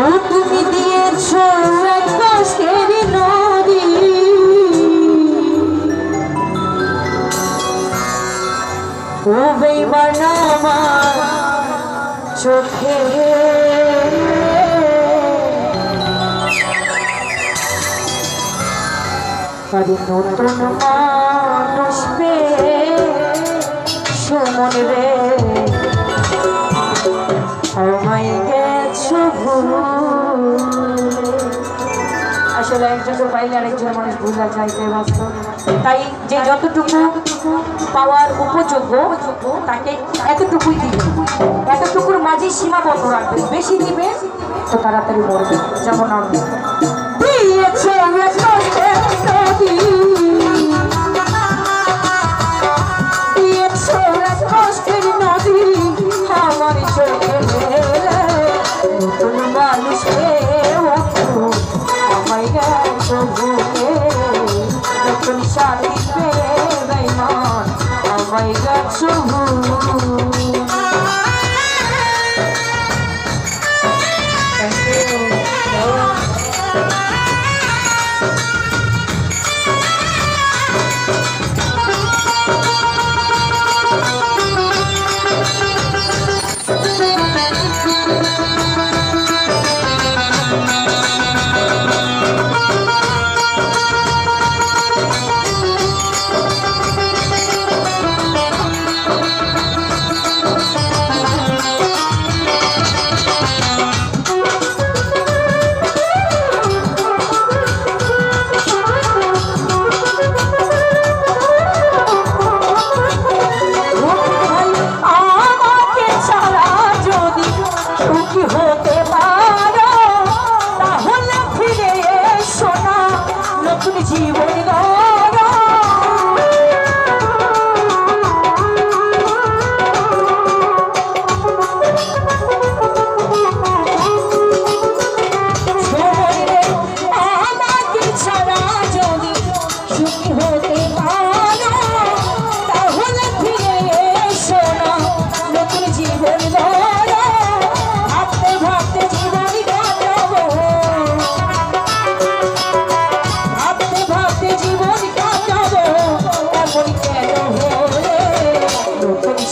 ও তুমি দিয়েছ এক কষ্টের নদী। ও বেইমান আমার চোখে? আরে নতুন মানুষ পেয়ে সুমন রে। আসলে একজনের পাইলে আরেকজন মানুষ ভুলা চাইতে ব্যস্ত। তাই যে যতটুকু পাওয়ার উপযোগ্য, তাকে এতটুকুই দিবে। এতটুকুর মাঝে সীমাবদ্ধ রাখবে। বেশি দিবে, তো তাড়াতাড়ি মরবে যেমন আমায় গেছো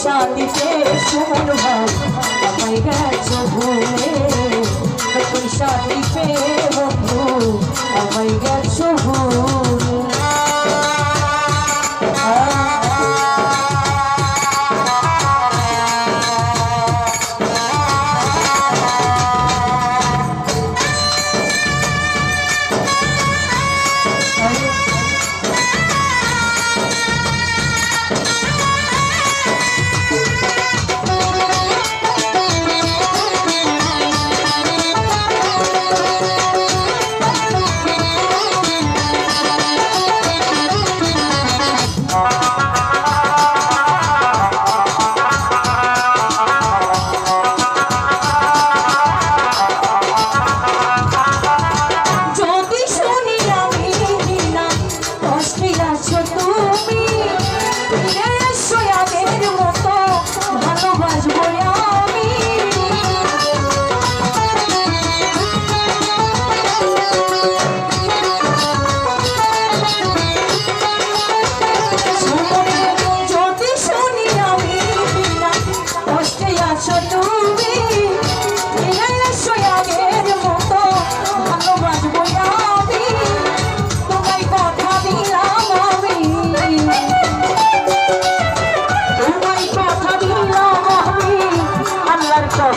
নতুন শান্তিতে সুমন ভাই আমায় গেছো ভুলে নতুন শান্তিতে বন্ধু আমায় গেছো ভুলে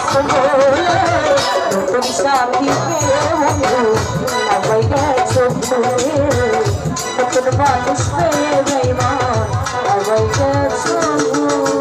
আল্লাহর কসম বলে নতুন সাথী পেয়ে বন্ধু সবাই গেছো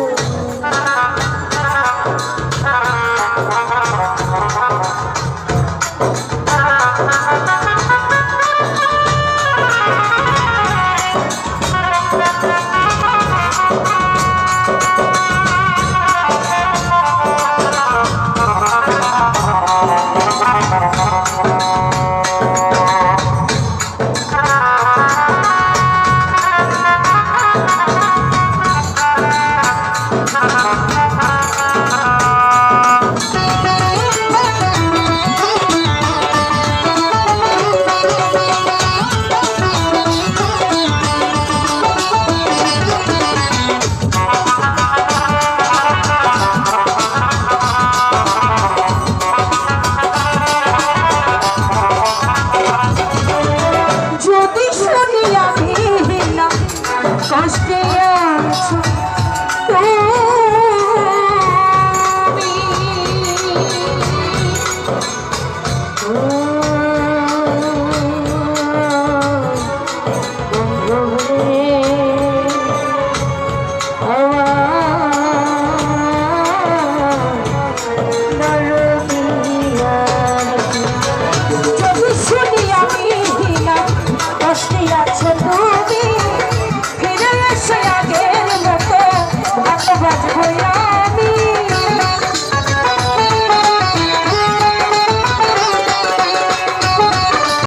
Aşkım